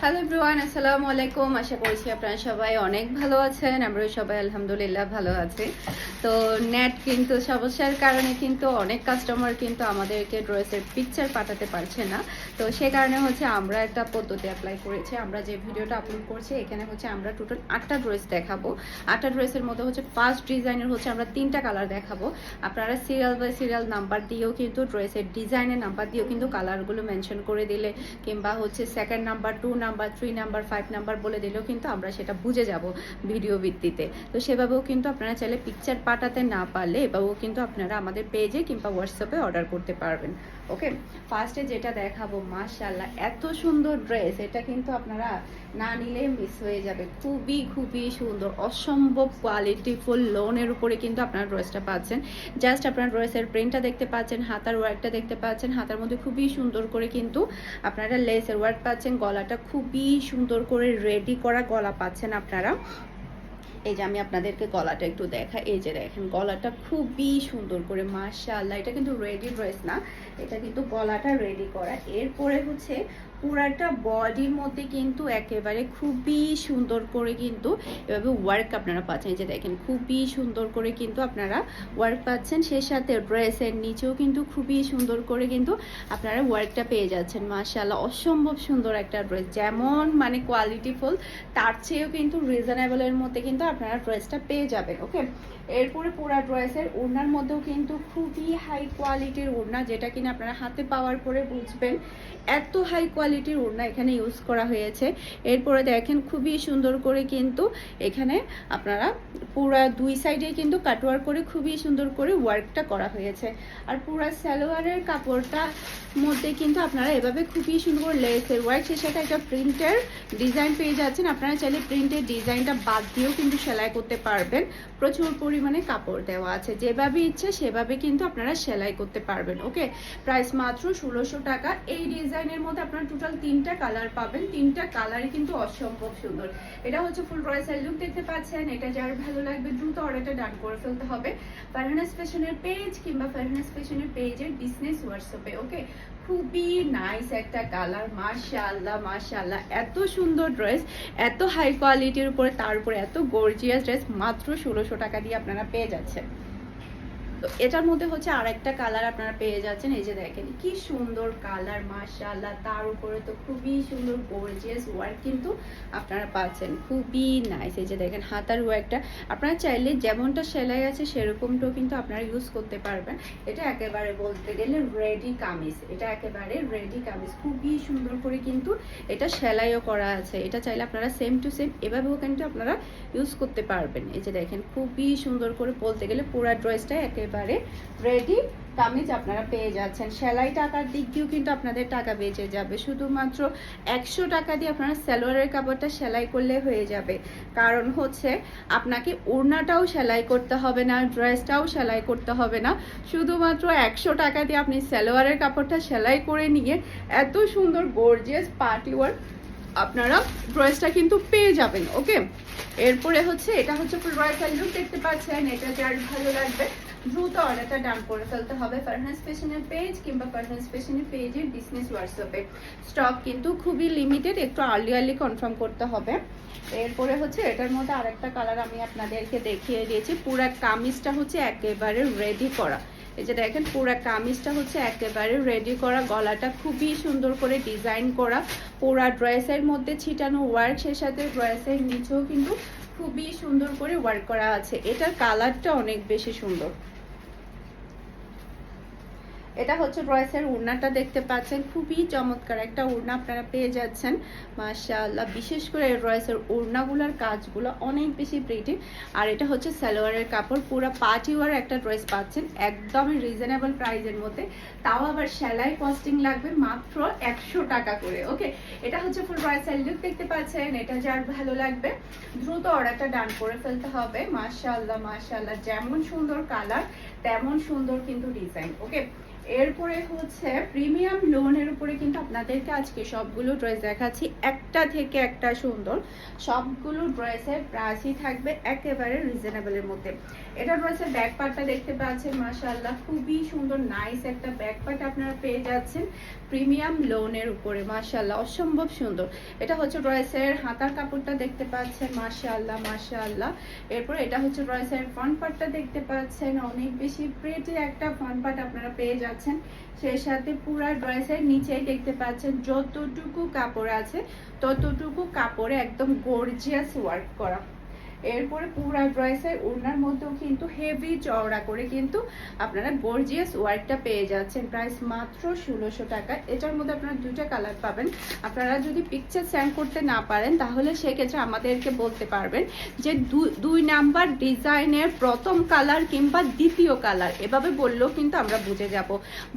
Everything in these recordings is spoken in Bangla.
হ্যালো এভরিওয়ান আসসালামু আলাইকুম আশা করছি আপনারা সবাই অনেক ভালো আছেন। আমরাও সবাই আলহামদুলিল্লাহ ভালো আছি। তো নেট কিন্তু সমস্যার কারণে কিন্তু অনেক কাস্টমার কিন্তু আমাদেরকে ড্রেসের পিকচার পাঠাতে পারছে না। তো সে কারণে হচ্ছে আমরা একটা পদ্ধতি অ্যাপ্লাই করেছি। আমরা যে ভিডিওটা আপলোড করছি, এখানে হচ্ছে আমরা টোটাল আটটা ড্রেস দেখাবো। আটটা ড্রেসের মধ্যে হচ্ছে ফার্স্ট ডিজাইনের হচ্ছে আমরা তিনটা কালার দেখাবো। আপনারা সিরিয়াল বাই সিরিয়াল নাম্বার দিয়েও কিন্তু ড্রেসের ডিজাইনের নাম্বার দিয়েও কিন্তু কালারগুলো মেনশন করে দিলে, কিংবা হচ্ছে second number two number three number five number বলে দিলেও কিন্তু আমরা সেটা বুঝে যাব ভিডিও ভিত্তিতে। তো সেভাবেও কিন্তু আপনারা চাইলে পিকচার পাঠাতে না পারলে এভাবেও কিন্তু আপনারা আমাদের পেজে কিংবা হোয়াটসঅ্যাপে অর্ডার করতে পারবেন। ওকে ফার্স্টে যেটা দেখাবো মাশাল্লাহ এত সুন্দর ড্রেস এটা কিন্তু আপনারা না নিলে মিস হয়ে যাবে। খুবই খুবই সুন্দর, অসম্ভব কোয়ালিটিফুল লোনের উপরে কিন্তু আপনারা ড্রেসটা পাচ্ছেন। জাস্ট আপনার ড্রেসের প্রিন্টটা দেখতে পাচ্ছেন, হাতার ওয়ার্কটা দেখতে পাচ্ছেন, হাতার মধ্যে খুবই সুন্দর করে কিন্তু আপনারা লেসের ওয়ার্ক পাচ্ছেন, গলাটা খুবই সুন্দর করে রেডি করা গলা পাচ্ছেন আপনারা। এই যে আমি আপনাদেরকে গলাটা একটু দেখা এই যে দেখেন, গলাটা খুবই সুন্দর করে, মাশাআল্লাহ, এটা কিন্তু রেডি ড্রেস না। এটা কিন্তু গলাটা রেডি করা। এরপরে হচ্ছে পুরাটা বডির মধ্যে কিন্তু একেবারে খুবই সুন্দর করে কিন্তু এভাবে ওয়ার্ক আপনারা পাচ্ছেন। যে দেখেন, খুবই সুন্দর করে কিন্তু আপনারা ওয়ার্ক পাচ্ছেন। সেই সাথে ড্রেসের নিচেও কিন্তু খুবই সুন্দর করে কিন্তু আপনারা ওয়ার্কটা পেয়ে যাচ্ছেন। মাশাআল্লাহ, অসম্ভব সুন্দর একটা ড্রেস যেমন মানে কোয়ালিটিফুল তার চেয়েও কিন্তু রিজনেবলের মধ্যে কিন্তু আপনারা ড্রেসটা পেয়ে যাবেন ওকে এরপরে পুরা ড্রেসের ওড়নার মধ্যেও কিন্তু খুবই হাই কোয়ালিটির ওড়না, যেটা কিনা আপনারা হাতে পাওয়ার পরে বুঝবেন, এত হাই কোয়ালিটির ওড়না এখানে ইউজ করা হয়েছে। এরপরে দেখেন খুবই সুন্দর করে কিন্তু এখানে আপনারা পুরা দুই সাইডে কিন্তু কাটওয়ার করে খুবই সুন্দর করে ওয়ার্কটা করা হয়েছে। আর পুরা সালোয়ারের কাপড়টা মধ্যে কিন্তু আপনারা এভাবে খুবই সুন্দর লেসের ওয়ার্ক সে সাথে একটা প্রিন্টের ডিজাইন পেয়ে যাচ্ছেন। আপনারা চাইলে প্রিন্টের ডিজাইনটা বাদ দিয়েও কিন্তু সেলাই করতে পারবেন। প্রচুর পরিমাণে কাপড় দেওয়া আছে। যেভাবে ইচ্ছে সেভাবে কিন্তু আপনারা সেলাই করতে পারবেন ওকে প্রাইস মাত্র ষোলোশো টাকা। এই ডিজাইনের মধ্যে আপনারা টোটাল তিনটা কালার পাবেন। তিনটা কালারই কিন্তু অসম্ভব সুন্দর। এটা হচ্ছে ফুল রয়েসের লুক দেখতে পাচ্ছেন। এটা যার ভালো লাগবে দ্রুত অর্ডারটা ডান করে ফেলতে হবে। ফারহানাস ফ্যাশনের পেজ কিংবা ফারহানাস ফ্যাশনের পেজের বিজনেস হোয়াটসঅ্যাপে ওকে খুবই নাইস একটা কালার মাশাআল্লাহ মাশাআল্লাহ। এত সুন্দর ড্রেস এত হাই কোয়ালিটির উপরে, তার উপরে এত গর্জিয়াস ড্রেস মাত্র ষোলোশো টাকা দিয়ে আপনারা পেয়ে যাচ্ছেন। তো এটার মধ্যে হচ্ছে আর একটা কালার আপনারা পেয়ে যাচ্ছেন, এই যে দেখেন, কি সুন্দর কালার মাশাআল্লাহ, তার উপরে তো খুবই সুন্দর গর্জিয়াস ওয়ার্ক কিন্তু আপনারা পাচ্ছেন, খুবই নাইস এই যে দেখেন, হাতার ওয়ার্কটা আপনারা চাইলে যেমনটা সেলাই আছে, সেরকমটাও কিন্তু আপনারা ইউজ করতে পারবেন। এটা একেবারে বলতে গেলে রেডি কামিজ, এটা একেবারে রেডি কামিজ, খুবই সুন্দর করে কিন্তু এটা সেলাইও করা আছে। এটা চাইলে আপনারা সেম টু সেম এভাবেও কিন্তু আপনারা ইউজ করতে পারবেন। এই যে দেখেন, খুবই সুন্দর করে বলতে গেলে পুরো ড্রেসটা একেবারে রেডি কামিজ আপনারা পেয়ে যাচ্ছেন। সেলাই টাকার দিক দিয়েও কিন্তু আপনাদের টাকা বেঁচে যাবে। শুধুমাত্র একশো টাকা দিয়ে আপনারা সালোয়ারের কাপড়টা সেলাই করলে হয়ে যাবে। কারণ হচ্ছে আপনাকে ওড়নাটাও সেলাই করতে হবে না, ড্রেসটাও সেলাই করতে হবে না। শুধুমাত্র একশো টাকা দিয়ে আপনি সালোয়ারের কাপড়টা সেলাই করে নিয়ে এত সুন্দর গর্জিয়াস পার্টি ওয়ার্ক আপনারা ড্রেসটা কিন্তু পেয়ে যাবেন ওকে এরপরে হচ্ছে এটা হচ্ছে রয়্যাল লুক দেখতে পাচ্ছেন, এটা যার ভালো লাগবে। দ্রুত অর্ডারটা ডান করে ফেলতে হবে ফারহান্স ফ্যাশনের পেজ কিংবা ফারহান্স ফ্যাশনের পেজের বিজনেস হোয়াটসঅ্যাপে স্টক কিন্তু খুবই লিমিটেড একটু আর্লি আর্লি কনফার্ম করতে হবে। এরপরে হচ্ছে এটার মধ্যে আরেকটা কালার আমি আপনাদেরকে দেখিয়ে দিয়েছি। পুরা কামিজটা হচ্ছে একেবারে রেডি করা। এই যে দেখেন, পুরো কামিজটা হচ্ছে একেবারে রেডি করা। গলাটা খুবই সুন্দর করে ডিজাইন করা। পুরা ড্রেসের মধ্যে ছিটানো ওয়ার্ক সে সাথে ড্রেসের নিচেও কিন্তু খুবই সুন্দর করে ওয়ার্ক করা আছে। এটার কালারটা অনেক বেশি সুন্দর। এটা হচ্ছে ড্রেসের ওড়নাটা দেখতে পাচ্ছেন। খুবই চমৎকার একটা ওড়না আপনারা পেয়ে যাচ্ছেন। মাশাআল্লাহ, বিশেষ করে ড্রেসের ওড়নাগুলোর কাজগুলো অনেক বেশি প্রিটি আর এটা হচ্ছে সালোয়ারের কাপড়, পুরো পার্টি ওয়ার একটা ড্রেস পাচ্ছেন, একদমই রিজনেবল প্রাইসের মধ্যে। তাও আবার সেলাই কস্টিং লাগবে মাত্র একশো টাকা করে ওকে এটা হচ্ছে ফুল ড্রেসের লুক দেখতে পাচ্ছেন, এটা যার ভালো লাগবে। দ্রুত অর্ডারটা ডান করে ফেলতে হবে। মাশাআল্লাহ মাশাআল্লাহ, যেমন সুন্দর কালার তেমন সুন্দর কিন্তু ডিজাইন ওকে এরপরে হচ্ছে প্রিমিয়াম লোনের উপরে কিন্তু আপনাদেরকে আজকে সবগুলো ড্রেস দেখাচ্ছি। একটা থেকে একটা সুন্দর। সবগুলো ড্রেসের প্রাইসই থাকবে একেবারে রিজনেবলের মধ্যে। এটা ড্রেসের ব্যাক পার্টটা দেখতে পাচ্ছেন, মাশাআল্লাহ। খুবই সুন্দর, নাইস একটা ব্যাক পার্ট আপনারা পেয়ে যাচ্ছেন প্রিমিয়াম লোনের উপরে, মাশাআল্লাহ। অসম্ভব সুন্দর। এটা হচ্ছে ড্রেসের হাতার কাপড়টা দেখতে পাচ্ছেন, মাশাআল্লাহ মাশাআল্লাহ। এরপর এটা হচ্ছে ড্রেসের ফ্রন্ট পার্টটা দেখতে পাচ্ছেন। অনেক বেশি প্রেটি একটা ফ্রন্ট পার্ট আপনারা পেয়ে যাচ্ছেন। সেই সাথে পুরা ড্রেসের নিচেই দেখতে পাচ্ছেন যতটুকু কাপড় আছে, ততটুকু কাপড়ে একদম গর্জিয়াস ওয়ার্ক করা। এরপরে পুরা ড্রেসের ওড়নার মধ্যেও কিন্তু হেভি চওড়া করে কিন্তু আপনারা গর্জিয়াস ওয়ার্কটা পেয়ে যাচ্ছেন। প্রাইস মাত্র ষোলোশো টাকা। এটার মধ্যে আপনারা দুইটা কালার পাবেন। আপনারা যদি পিকচার সেন্ড করতে না পারেন, তাহলে সেক্ষেত্রে আমাদেরকে বলতে পারবেন যে দুই নাম্বার ডিজাইনের প্রথম কালার কিংবা দ্বিতীয় কালার এভাবে বললেও কিন্তু আমরা বুঝে যাব।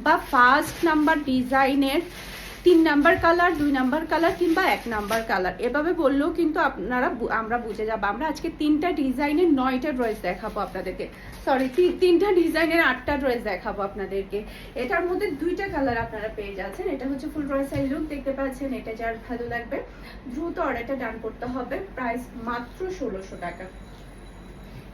বা ফার্স্ট নাম্বার ডিজাইনের তিন নাম্বার কালার দুই নাম্বার কালার কিংবা এক নাম্বার কালার এভাবে বললেও কিন্তু আপনারা আমরা বুঝে যাব। আমরা আজকে তিনটা ডিজাইনের নয়টা ড্রেস দেখাবো আপনাদেরকে। সরি তিনটা ডিজাইনের আটটা ড্রেস দেখাবো আপনাদেরকে। এটার মধ্যে দুইটা কালার আপনারা পেয়ে যাচ্ছেন। এটা হচ্ছে ফুল ড্রেসের লুক দেখতে পাচ্ছেন। এটা যার ভালো লাগবে। দ্রুত অর্ডারটা ডান করতে হবে। প্রাইস মাত্র ষোলোশো টাকা।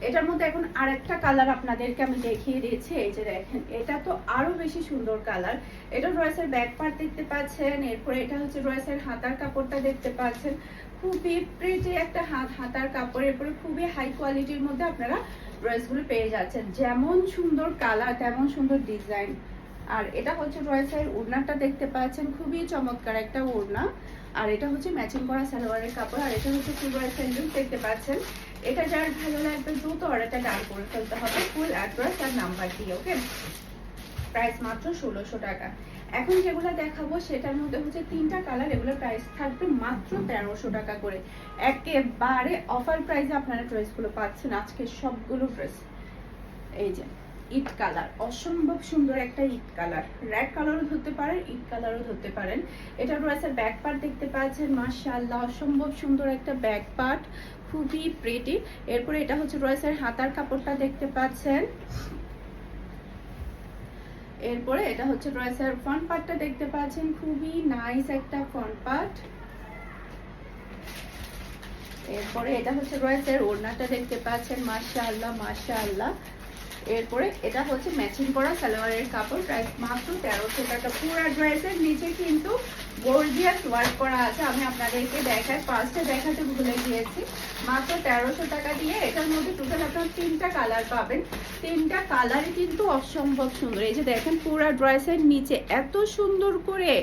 এটার মধ্যে এখন আরেকটা কালার আপনাদেরকে আমি দেখিয়ে দিয়েছি এই যে দেখেন, এটা তো আরও বেশি সুন্দর কালার এটা ড্রেসের ব্যাক পার্ট দেখতে পাচ্ছেন, এরপরে এটা হচ্ছে ড্রেসের হাতার কাপড়টা দেখতে পাচ্ছেন। খুবই প্রিটি একটা হাত হাতার কাপড়, এরপরে খুবই হাই কোয়ালিটির মধ্যে আপনারা ড্রেসগুলো পেয়ে যাচ্ছেন। যেমন সুন্দর কালার তেমন সুন্দর ডিজাইন আর এটা হচ্ছে ড্রেসের ওড়নাটা দেখতে পাচ্ছেন, খুবই চমৎকার একটা ওড়না আর এটা হচ্ছে ম্যাচিং করা সালোয়ারের কাপড়, আর এটা হচ্ছে লুক দেখতে পাচ্ছেন। এটা যার ভালো লাগবে দ্রুত অর্ডারটা ডান করে ফেলতে হবে ফুল অ্যাড্রেস আর নাম্বার দিয়ে ওকে প্রাইস মাত্র ষোলোশো টাকা। এখন যেগুলো দেখাবো, সেটার মধ্যে হচ্ছে তিনটা কালার এগুলোর প্রাইস থাকবে মাত্র তেরোশো টাকা করে। একেবারে অফার প্রাইসে আপনারা ড্রেসগুলো পাচ্ছেন, আজকে সবগুলো ড্রেস এই যে ইট কালার অসম্ভব সুন্দর একটা ইট কালার রেড কালারও ধরতে পারেন ইট কালারও ধরতে পারেন। এটা রয়েছে ব্যাক পার্ট দেখতে পাচ্ছেন, মাশাআল্লাহ, অসম্ভব সুন্দর একটা ব্যাক পার্ট খুবই প্রিটি এরপরে এটা হচ্ছে রয়েছে হাতার কাপড়টা দেখতে পাচ্ছেন। এরপরে এটা হচ্ছে রয়েসের ফ্রন্ট পার্টটা দেখতে পাচ্ছেন। খুবই নাইস একটা ফ্রন্ট পার্ট এরপরে এটা হচ্ছে রয়েসের ওড়নাটা দেখতে পাচ্ছেন। মাশাআল্লাহ মাশাআল্লাহ। এরপরে এটা হচ্ছে ম্যাচিং করা সালোয়ারের কাপড় প্রাইস মাত্র তেরোশো টাকা। পুরো ড্রেসের নিচে কিন্তু গর্জিয়াস ওয়ার্ক করা আছে। আমি আপনাদেরকে দেখাই ফার্স্টে দেখাতে ভুলে গিয়েছি। মাত্র তেরোশো টাকা দিয়ে এটার মধ্যে টোটাল আপনার তিনটা কালার পাবেন। তিনটা কালারই কিন্তু অসম্ভব সুন্দর। এই যে দেখেন, পুরা ড্রেসের নিচে এত সুন্দর করে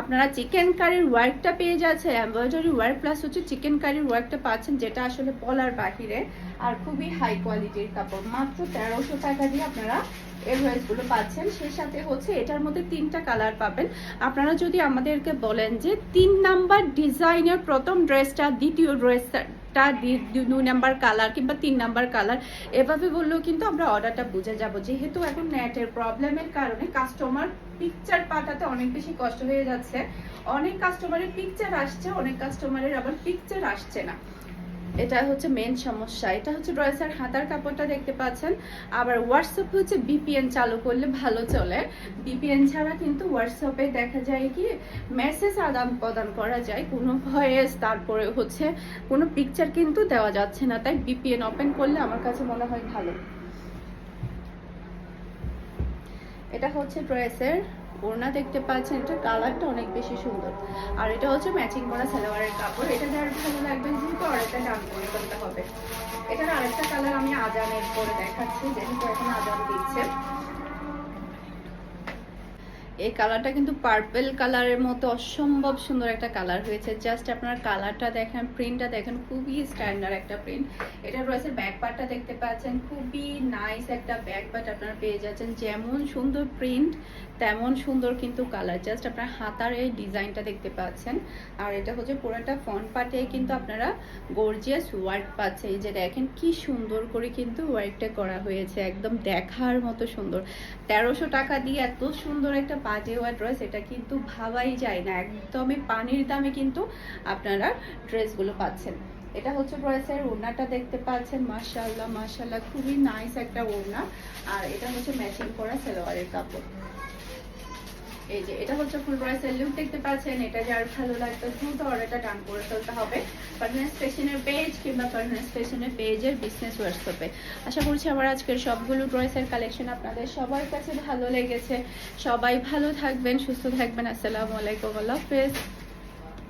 আপনারা চিকেন কারির ওয়ার্কটা পেয়ে যাচ্ছে এমব্রয়ডারি ওয়ার্ক প্লাস হচ্ছে চিকেন কারির ওয়ার্কটা পাচ্ছেন, যেটা আসলে পলার বাহিরে আর খুবই হাই কোয়ালিটির কাপড়। মাত্র তেরোশো টাকা দিয়ে আপনারা ড্রেসগুলো পাচ্ছেন। সেই সাথে হচ্ছে এটার মধ্যে তিনটা কালার পাবেন। আপনারা যদি আমাদেরকে বলেন যে তিন নাম্বার ডিজাইনের প্রথম ড্রেসটা দ্বিতীয় ড্রেসটা দুই নাম্বার কালার কিংবা তিন নাম্বার কালার এভাবে বললেও কিন্তু আমরা অর্ডারটা বুঝে যাব। যেহেতু এখন নেটের প্রবলেমের কারণে কাস্টমার পিকচার পাঠাতে অনেক বেশি কষ্ট হয়ে যাচ্ছে। অনেক কাস্টমারের পিকচার আসছে, অনেক কাস্টমারের আবার পিকচার আসছে না। এটা হচ্ছে মেন সমস্যা। এটা হচ্ছে ড্রেসের হাতার কাপড়টা দেখতে পাচ্ছেন। আবার হোয়াটসঅ্যাপ হচ্ছে বিপিএন চালু করলে ভালো চলে। বিপিএন ছাড়া কিন্তু হোয়াটসঅ্যাপে দেখা যায় কি মেসেজ আদান প্রদান করা যায়। কোনো ভয়েস, তারপরে হচ্ছে কোনো পিকচার কিন্তু দেওয়া যাচ্ছে না। তাই বিপিএন ওপেন করলে আমার কাছে মনে হয় ভালো। এটা হচ্ছে ড্রেসের ওড়না দেখতে পাচ্ছেন এটা কালারটা অনেক বেশি সুন্দর। আর এটা হচ্ছে ম্যাচিং করা সালোয়ারের কাপড়। এটা যার ভালো লাগবে, যেহেতু আরেকটা ডান করে করতে হবে। এটার আরেকটা কালার আমি আজানের করে দেখাচ্ছি, যেহেতু এখন আজান দিচ্ছে। এই কালারটা কিন্তু পার্পেল কালারের মতো অসম্ভব সুন্দর একটা কালার হয়েছে। জাস্ট আপনার কালারটা দেখেন প্রিন্টটা দেখেন, খুবই স্ট্যান্ডার্ড একটা প্রিন্ট এটা রয়েছে ব্যাক পার্টটা দেখতে পাচ্ছেন, খুবই নাইস একটা ব্যাক পার্ট আপনারা পেয়ে যাচ্ছেন। যেমন সুন্দর প্রিন্ট তেমন সুন্দর কিন্তু কালার জাস্ট আপনার হাতার এই ডিজাইনটা দেখতে পাচ্ছেন। আর এটা হচ্ছে পুরোটা ফ্রন্ট পার্টে কিন্তু আপনারা গর্জিয়াস ওয়ার্ক পাচ্ছে। এই যে দেখেন, কি সুন্দর করে কিন্তু ওয়ার্কটা করা হয়েছে। একদম দেখার মতো সুন্দর। তেরোশো টাকা দিয়ে এত সুন্দর একটা পাজে হওয়া ড্রেস এটা কিন্তু ভাবাই যায় না। একদমই পানির দামে কিন্তু আপনারা ড্রেসগুলো পাচ্ছেন। এটা হচ্ছে ড্রেসের ওড়নাটা দেখতে পাচ্ছেন মার্শাল্লাহ মার্শাল্লাহ খুবই নাইস একটা ওড়না। আর এটা হচ্ছে ম্যাচিং করা সেলোয়ারের কাপড়। এই যে, এটা হচ্ছে ফুল দেখতে পাচ্ছেন। এটা যার ভালো দ্রুত অর্ডারটা ডান করে ফেলতে হবে। পারফরমেন্স ফ্যাশনের পেজ কিংবা পারফরমেন্স ফ্যাশনের পেজের বিজনেস হোয়াটসঅ্যাপে আশা করছি আমার আজকের সবগুলো ড্রেসের কালেকশন আপনাদের সবার কাছে ভালো লেগেছে। সবাই ভালো থাকবেন, সুস্থ থাকবেন। আসসালামু আলাইকুম, আল্লাহ হাফেজ।